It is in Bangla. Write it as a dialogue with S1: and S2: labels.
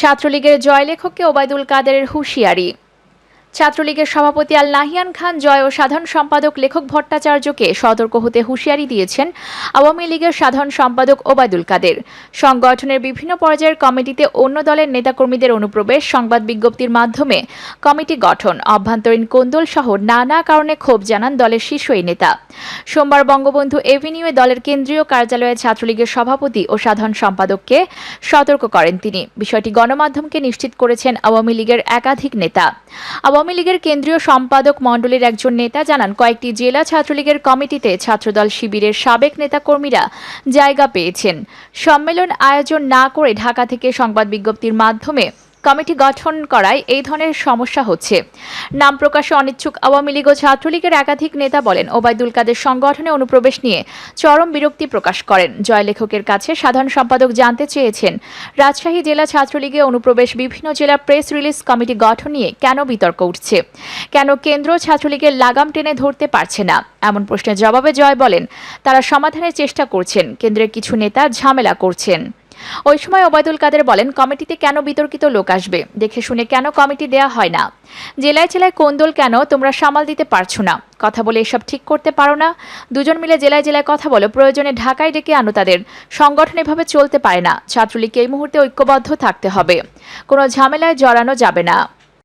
S1: ছাত্রলীগের জয়লেখককে ওবায়দুল কাদেরের হুঁশিয়ারি। ছাত্রলীগের সভাপতি আল নাহিয়ান খান, জয় ও সাধারণ সম্পাদক লেখক ভট্টাচার্যকে সতর্ক হতে হুঁশিয়ারি দিয়েছেন আওয়ামী লীগের সাধারণ সম্পাদক ওবায়দুল কাদের। সংগঠনের বিভিন্ন পর্যায়ের কমিটিতে অন্য দলের নেতাকর্মীদের অনুপ্রবেশ, সংবাদ বিজ্ঞপ্তির মাধ্যমে কমিটি গঠন। অভ্যন্তরীণ কোন্দল সহ নানা কারণে ক্ষোভ জানান দলের শীর্ষ এই নেতা। সোমবার বঙ্গবন্ধু এভিনিউয়ে দলের কেন্দ্রীয় কার্যালয়ে ছাত্রলীগের সভাপতি ও সাধারণ সম্পাদককে সতর্ক করেন তিনি। বিষয়টি গণমাধ্যমকে নিশ্চিত করেছেন আওয়ামী লীগের একাধিক নেতা। আওয়ামী লীগের কেন্দ্রীয় সম্পাদক মণ্ডলীর একজন নেতা জানান, কয়েকটি জেলা ছাত্রলীগের কমিটিতে ছাত্রদল শিবিরের সাবেক নেতাকর্মীরা জায়গা পেয়েছেন। সম্মেলন আয়োজন না করে ঢাকা থেকে সংবাদ বিজ্ঞপ্তির মাধ্যমে কমিটি গঠন করায় এই ধরনের সমস্যা হচ্ছে। নাম প্রকাশে অনিচ্ছুক আওয়ামী লীগ ও ছাত্রলীগের একাধিক নেতা বলেন, ওবায়দুল কাদের সংগঠনে অনুপ্রবেশ নিয়ে চরম বিরক্তি প্রকাশ করেন। জয় লেখকের কাছে সাধারণ সম্পাদক জানতে চেয়েছেন, রাজশাহী জেলা ছাত্রলীগে অনুপ্রবেশ বিভিন্ন জেলা প্রেস রিলিজ কমিটি গঠন নিয়ে কেন বিতর্ক উঠছে? কেন কেন্দ্র ছাত্রলীগের লাগাম টেনে ধরতে পারছে না? এমন প্রশ্নের জবাবে জয় বলেন, তারা সমাধানের চেষ্টা করছেন, কেন্দ্রের কিছু নেতা ঝামেলা করছেন। ওই সময় ওবায়দুল কাদের বলেন, কমিটিতে কেন বিতর্কিত লোক আসবে? দেখে শুনে কেন কমিটি দেয়া হয় না? জেলায় জেলায় কোন্দল কেন তোমরা সামাল দিতে পারছ না? কথা বলে এসব ঠিক করতে পারো না? দুজন মিলে জেলায় জেলায় কথা বলো প্রয়োজনে ঢাকায় ডেকে আনো তাদের। সংগঠন এভাবে চলতে পারে না। ছাত্রলীগকে এই মুহূর্তে ঐক্যবদ্ধ থাকতে হবে। কোনো ঝামেলায় জড়ানো যাবে না।